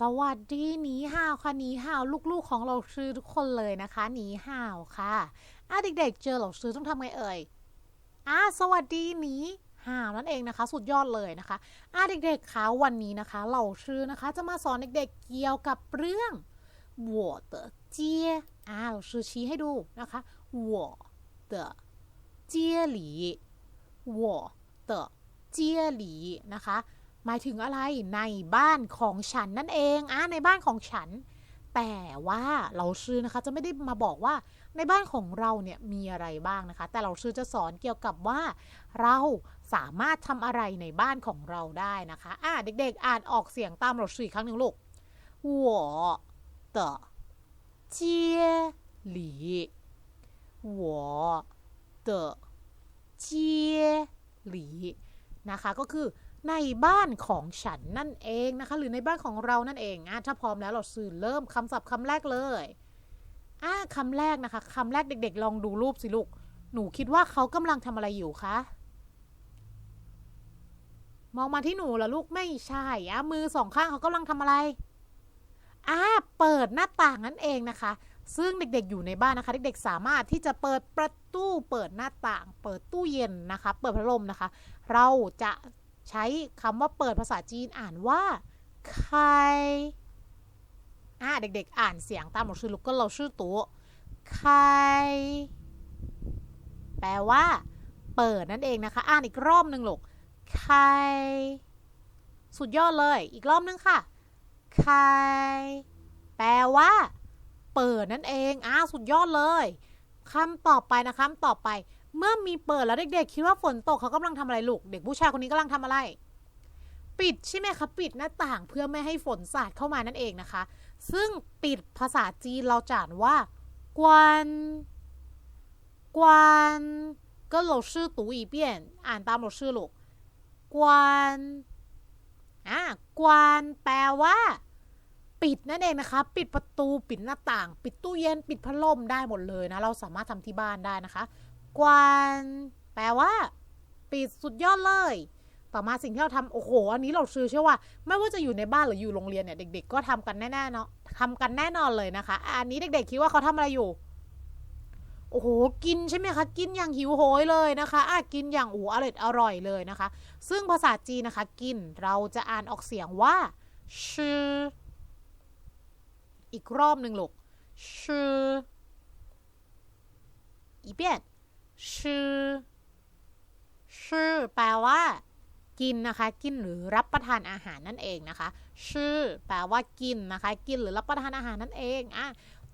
สวัสดีหนีห่าวค่ะหนีห่าวลูกๆของเราซื้อทุกคนเลยนะคะหนีห่าวค่ะอ่ะเด็กๆ เจอเราซื้อต้องทำไงเอ่ยอ่ะสวัสดีหนีห่าวนั่นเองนะคะ สุดยอดเลยนะคะอ่ะเด็กๆคะวันนี้นะคะ เราซื้อนะคะ จะมาสอนเด็กๆเกี่ยวกับเรื่อง我的街อ่ะเราซื้อชี้ให้ดูนะคะ我的街里我的街里นะคะ หมายถึงอะไรในบ้านของฉันนั่นเองอ่ะในบ้านของฉัน แต่ว่าเราซื้อนะคะจะไม่ได้มาบอกว่าในบ้านของเราเนี่ยมีอะไรบ้างนะคะ แต่เราซื้อจะสอนเกี่ยวกับว่า เราสามารถทำอะไรในบ้านของเราได้นะคะอ่ะเด็กๆ อ่านออกเสียงตามเราซื้ออีกครั้งหนึ่งลูก我的街里我的街里นะคะก็คือ ในบ้านของฉันนั่นเองนะคะ หรือในบ้านของเรานั่นเองอะถ้าพร้อมแล้วเราสื่อเริ่มคำศัพท์คำแรกเลยอะคำแรกนะคะคำแรกเด็ก ๆ ลองดูรูปสิลูก หนูคิดว่าเขากำลังทำอะไรอยู่คะมองมาที่หนูเหรอลูกไม่ใช่อะมือสองข้างเขากำลังทำอะไรอะเปิดหน้าต่างนั่นเองนะคะ ซึ่งเด็กๆอยู่ในบ้านนะคะ เด็กๆสามารถที่จะเปิดประตูเปิดหน้าต่าง เปิดตู้เย็นนะคะ เปิดพัดลมนะคะ เราจะ ใช้คำว่าเปิดภาษาจีนอ่านว่าใครอ่าเด็กๆ อ่านเสียงตามเราชื่อลูกก็เราชื่อตัวใครแปลว่า เปิดนั่นเองนะคะ อ่านอีกรอบหนึ่งลูกใครสุดยอดเลย อีกรอบนึงค่ะใครแปลว่า เปิดนั่นเองอ่าสุดยอดเลยคำต่อไปนะคะคำต่อไป เมื่อมีเปิดแล้วเด็กๆ คิดว่าฝนตกเขากำลังทำอะไรลูก เด็กผู้ชายคนนี้กำลังทำอะไร ปิดใช่ไหมคะ ปิดหน้าต่างเพื่อไม่ให้ฝนสาดเข้ามานั่นเองนะคะ ซึ่งปิดภาษาจีนเราจานว่ากวนกวนก็เราชื่อตูอีเปียนอ่านตามเราชื่อลูกกวนอ่ากวนแปลว่า ปิดนั่นเองนะคะ ปิดประตูปิดหน้าต่าง ปิดตู้เย็นปิดพัดลมได้หมดเลยนะ เราสามารถทำที่บ้านได้นะคะ กวนแปลว่า ปิดสุดยอดเลย ต่อมาสิ่งที่เราทำโอ้โห อันนี้เราซื้อเชื่อว่า ไม่ว่าจะอยู่ในบ้านหรืออยู่โรงเรียนเนี่ยเด็ก ๆ ก็ทำกันแน่ๆเนาะทำกันแน่นอนเลยนะคะ อันนี้เด็ก ๆ คิดว่าเขาทำอะไรอยู่ โอ้โห กินใช่ไหมคะ กินอย่างหิวโหยเลยนะคะอะกินอย่างอูอร่อยอร่อยเลยนะคะ ซึ่งภาษาจีนนะคะ กินเราจะอ่านออกเสียงว่าชื่ออีกรอบหนึ่งลูกชื่ออีเปียน ชื่อ ชื่อแปลว่า กินนะคะ กินหรือรับประทานอาหารนั่นเองนะคะ ชื่อแปลว่ากินนะคะ กินหรือรับประทานอาหารนั่นเองอะ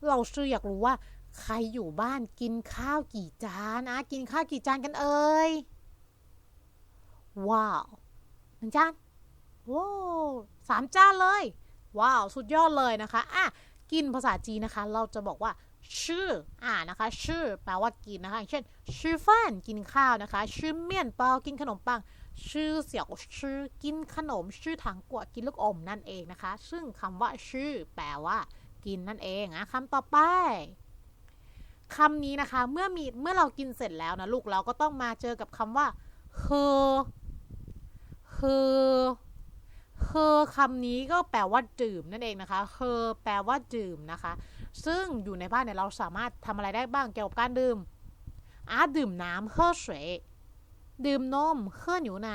เราชื่ออยากรู้ว่า ใครอยู่บ้านกินข้าวกี่จานนะกินข้าวกี่จานกันเอ่ยว้าวหนึ่งจานโว้สามจานเลย ว้าว สุดยอดเลยนะคะอะกินภาษาจีนนะคะ เราจะบอกว่า ชื่ออ่านะคะ ชื่อแปลว่ากินนะคะเช่น ชื่อฟันกินข้าวนะคะ ชื่อเมี่ยนเปากินขนมปัง ชื่อเสี่ยวชื่อกินขนม ชื่อถังกวดกินลูกอมนั่นเองนะคะ ซึ่งคำว่าชื่อ แปลว่า กินนั่นเองอะคำต่อไปคำนี้นะคะ เมื่อมีเมื่อเรากินเสร็จแล้วนะลูกเราก็ต้องมาเจอกับคำว่าเฮอเฮอเฮอคำนี้ก็แปลว่าดื่มนั่นเองนะคะเฮอแปลว่าดื่มนะคะ ซึ่งอยู่ในบ้านเนี่ยเราสามารถทำอะไรได้บ้างเกี่ยวกับการดื่มอะดื่มน้ำเฮอสวยดื่มนมเฮอหนูไน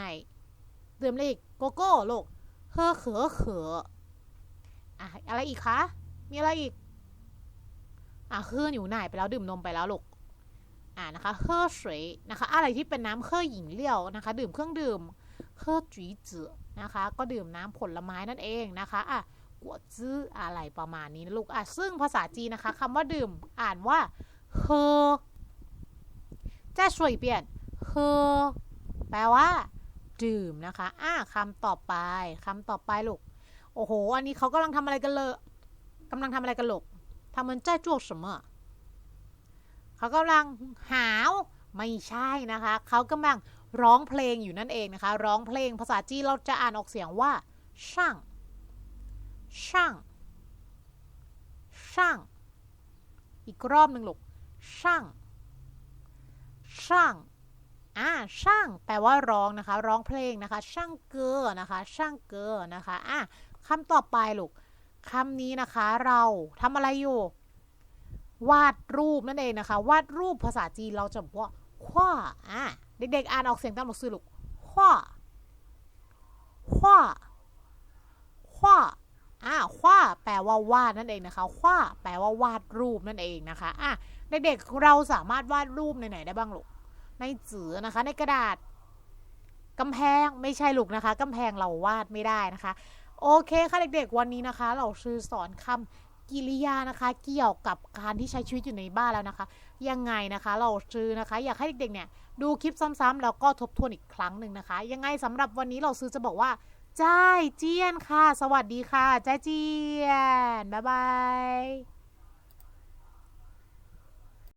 ดื่มอะไรอีกโกโก้ลูกเฮอเขอเขออะอะไรอีกคะ มีอะไรอีก อะเฮอหนูไนไปแล้วดื่มนมไปแล้วลูกอ่านะคะเฮอสวยนะคะ อะไรที่เป็นน้ำเฮอหญิงเลี้ยวนะคะ ดื่มเครื่องดื่มเฮอจุ๋ยจือนะคะ ก็ดื่มน้ำผลไม้นั่นเองนะคะอะ กัวจื้ออะไรประมาณนี้นะลูกอะซึ่งภาษาจีนนะคะคำว่าดื่มอ่านว่าเฮอจะช่วยเปลี่ยนเฮอแปลว่า ดื่มนะคะอะคำต่อไปคำต่อไปลูกโอ้โห อันนี้เขากำลังทำอะไรกันเลยกำลังทำอะไรกันลูกทำเหมือนใจจ้ว什么เขากำลังหาวไม่ใช่นะคะ เขากำลังร้องเพลงอยู่นั่นเองนะคะ ร้องเพลงภาษาจีนเราจะอ่านออกเสียงว่าช่าง ช่างช่าง อีกรอบหนึ่งลูกช่างช่างอ่าช่างแปลว่าร้องนะคะ ร้องเพลงนะคะ ช่างเกอนะคะ ช่างเกอนะคะอะคำต่อไปลูกคำนี้นะคะ เราทำอะไรอยู่ วาดรูปนั่นเองนะคะ วาดรูปภาษาจีนเราจะบอกว่าขว้าอะเด็กๆอ่านออกเสียงตามหนังสือลูกขว้าขว้าขว้า อะขว้าแปลว่าวาดนั่นเองนะคะขว้าแปลว่าวาดรูปนั่นเองนะคะอะเด็กๆเราสามารถวาดรูปในไหนได้บ้างลูกในจือนะคะ ในกระดาษกำแพงไม่ใช่ลูกนะคะกำแพงเราวาดไม่ได้นะคะ โอเคค่ะเด็กๆ วันนี้นะคะ เราชื่อสอนคำกิริยานะคะ เกี่ยวกับการที่ใช้ชีวิตอยู่ในบ้านแล้วนะคะ ยังไงนะคะ เราชื่อนะคะ อยากให้เด็กๆเนี่ยดูคลิปซ้ำๆแล้วก็ทบทวนอีกครั้งหนึ่งนะคะ ยังไงสำหรับวันนี้เราซื้อจะบอกว่า จ้ายเจียนค่ะ สวัสดีค่ะ จ้ายเจียน บ๊ายบาย